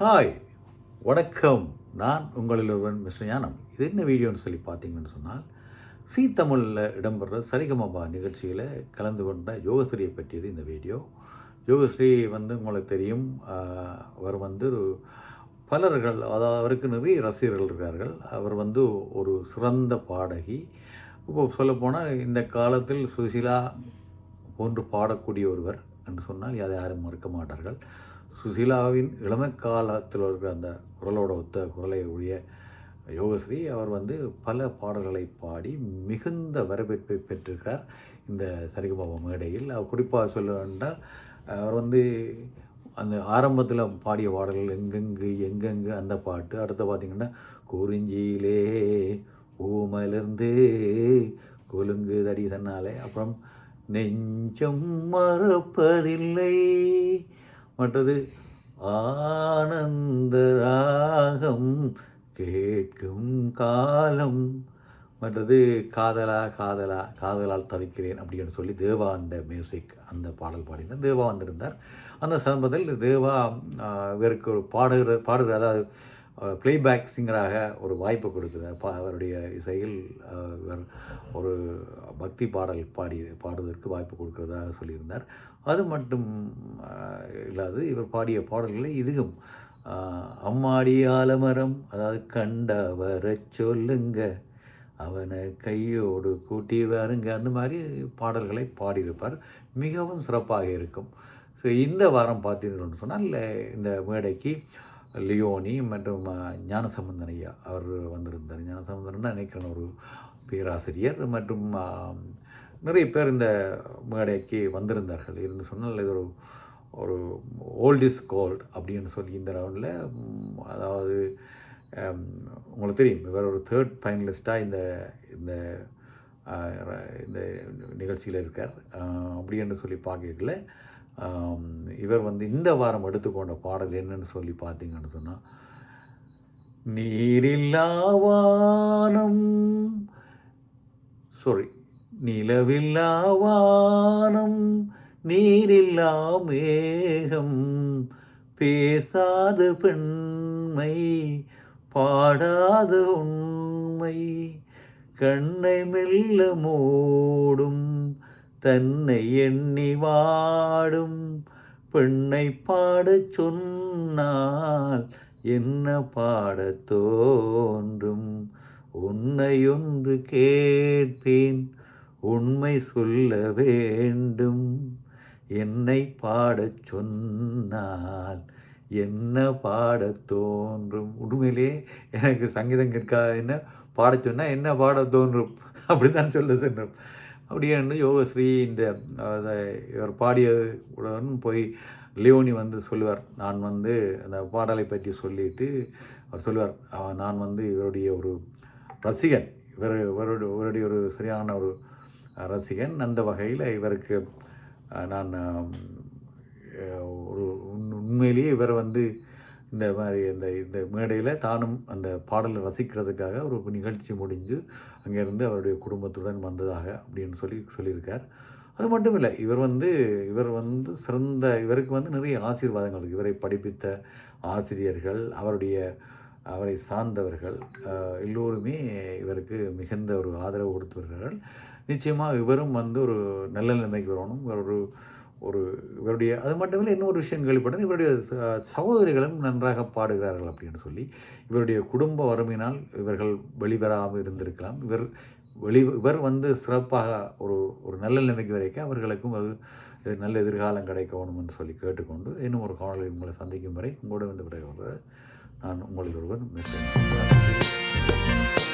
Hi வணக்கம். நான் உங்களில் ஒருவன் மிஸ்டர் ஞானம். இது என்ன வீடியோன்னு சொல்லி பார்த்தீங்கன்னு சொன்னால் சி தமிழில் இடம்பெற சரிகமபா நிகழ்ச்சியில் கலந்து கொண்ட யோகஸ்ரீயை பற்றியது இந்த வீடியோ. யோகஸ்ரீ வந்து உங்களுக்கு தெரியும். அவர் வந்து பலர்கள் அதாவது அவருக்கு நிறைய ரசிகர்கள் இருக்கிறார்கள் அவர் வந்து ஒரு சிறந்த பாடகி. இப்போ சொல்லப்போனால் இந்த காலத்தில் சுசிலா போன்று பாடக்கூடிய ஒருவர் என்று சொன்னால் அதை யாரும் மறுக்க மாட்டார்கள். சுசீலாவின் இளமை காலத்தில் இருக்கிற அந்த குரலோட ஒத்த குரலை உடைய யோகஸ்ரீ அவர் வந்து பல பாடல்களை பாடி மிகுந்த வரவேற்பை பெற்றிருக்கிறார் இந்த சரிகபாபா மேடையில். அவர் குறிப்பாக சொல்ல வேண்டால் அவர் வந்து அந்த ஆரம்பத்தில் பாடிய பாடல்கள் எங்கெங்கு எங்கெங்கு அந்த பாட்டு. அடுத்து பார்த்திங்கன்னா குறிஞ்சியிலே ஊமலிருந்து கொலுங்கு தடி சொன்னாலே அப்புறம் நெஞ்சம் மறப்பதில்லை. மற்றது ஆனந்த ராகம் கேட்கும் காலம் மற்றது காதலா காதலா காதலால் தவிக்கிறேன் அப்படின்னு சொல்லி தேவா அந்த மியூசிக் அந்த பாடல் பாடினார் தேவா வந்திருந்தார். அந்த சந்தர்ப்பத்தில் தேவா இவருக்கு பாடுகிற பாடுகிற அதாவது ப்ளேபேக் சிங்கராக ஒரு வாய்ப்பு கொடுத்தது. பா அவருடைய இசையில் ஒரு பக்தி பாடல் பாடி பாடுவதற்கு வாய்ப்பு கொடுக்கிறதாக சொல்லியிருந்தார். அது மட்டும் இல்லாது இவர் பாடிய பாடல்களை இதுவும். அம்மாடி ஆலமரம் அதாவது கண்டவரை சொல்லுங்க அவனை கையோடு கூட்டி வாருங்க அந்த மாதிரி பாடல்களை பாடியிருப்பார். மிகவும் சிறப்பாக இருக்கும். ஸோ இந்த வாரம் பார்த்தீங்கன்னு சொன்னால் இந்த மேடைக்கு லியோனி மற்றும் ஞானசம்பந்தன் ஐயா அவர் வந்திருந்தார். ஞானசம்பந்தன் நினைக்கிறேன் ஒரு பேராசிரியர் மற்றும் நிறைய பேர் இந்த மேடைக்கு வந்திருந்தார்கள். என்று சொன்னால் இது ஒரு ஒரு ஓல்ட் இஸ் கோல்ட் அப்படின்னு சொல்லி இந்த ரவுண்டில் அதாவது உங்களுக்கு தெரியும் இவர் ஒரு தேர்ட் ஃபைனலிஸ்ட்டாக இந்த இந்த இந்த நிகழ்ச்சியில் இருக்கார். அப்படின்னு அப்படி என்று சொல்லி பார்க்கல. இவர் வந்து இந்த வாரம் எடுத்துக்கொண்ட பாடல் என்னன்னு சொல்லி பார்த்தீங்கன்னு சொன்னால் நீரில்லாவானம் சாரி நிலவில்லாவானம் நீரில்லா மேகம் பேசாத பெண்மை பாடாத உண்மை கண்ணை மெல்ல மூடும் தன்னை எண்ணி வாடும் பெண்ணை பாடச் சொன்னால் என்ன பாடத் தோன்றும்? உன்னை ஒன்று கேட்பேன் உண்மை சொல்ல வேண்டும். என்னை பாடச் சொன்னால் என்ன பாடத் தோன்றும்? உண்மையிலே எனக்கு சங்கீதம் கேட்காத என்ன பாடச் சொன்னால் என்ன பாடத் தோன்றும்? அப்படி தான் சொல்ல சொன்னோம் அப்படியே யோகஸ்ரீ இந்த அதை இவர் பாடியவுடன் போய் லியோனி வந்து சொல்லுவார். நான் வந்து அந்த பாடலை பற்றி சொல்லிட்டு அவர் சொல்லுவார். நான் வந்து இவருடைய ஒரு ரசிகன். இவர் இவருடைய இவருடைய ஒரு சரியான ஒரு ரசிகன். அந்த வகையில் இவருக்கு நான் ஒரு உண்மையிலேயே இவர் வந்து இந்த மாதிரி இந்த இந்த மேடையில் தானும் அந்த பாடலை ரசிக்கிறதுக்காக ஒரு நிகழ்ச்சி முடிஞ்சு அங்கேருந்து அவருடைய குடும்பத்துடன் வந்ததாக அப்படின்னு சொல்லி சொல்லியிருக்கார். அது மட்டும் இல்லை இவர் வந்து இவர் வந்து சிறந்த இவருக்கு வந்து நிறைய ஆசீர்வாதங்கள் இவரை படிப்பித்த ஆசிரியர்கள் அவருடைய அவரை சார்ந்தவர்கள் எல்லோருமே இவருக்கு மிகுந்த ஒரு ஆதரவு கொடுத்து வருகிறார்கள். நிச்சயமாக இவரும் வந்து ஒரு நல்ல நிலைமைக்கு வரணும். இவர் ஒரு ஒரு இவருடைய அது மட்டும் இல்லை இன்னொரு விஷயம் கேள்விப்பட்டது இவருடைய சகோதரிகளும் நன்றாக பாடுகிறார்கள் அப்படின்னு சொல்லி இவருடைய குடும்ப வறுமையினால் இவர்கள் வெளிவராமல் இருந்திருக்கலாம். இவர் வெளி இவர் வந்து சிறப்பாக ஒரு ஒரு நல்ல நிலைமைக்கு வரைக்கும் அவர்களுக்கும் அது நல்ல எதிர்காலம் கிடைக்கணும் என்று சொல்லி கேட்டுக்கொண்டு இன்னும் ஒரு காணொலி உங்களை சந்திக்கும் வரை உங்களோட வந்து விடைபெறுவது நான் உங்களில் ஒருவர் மிஸ்டர்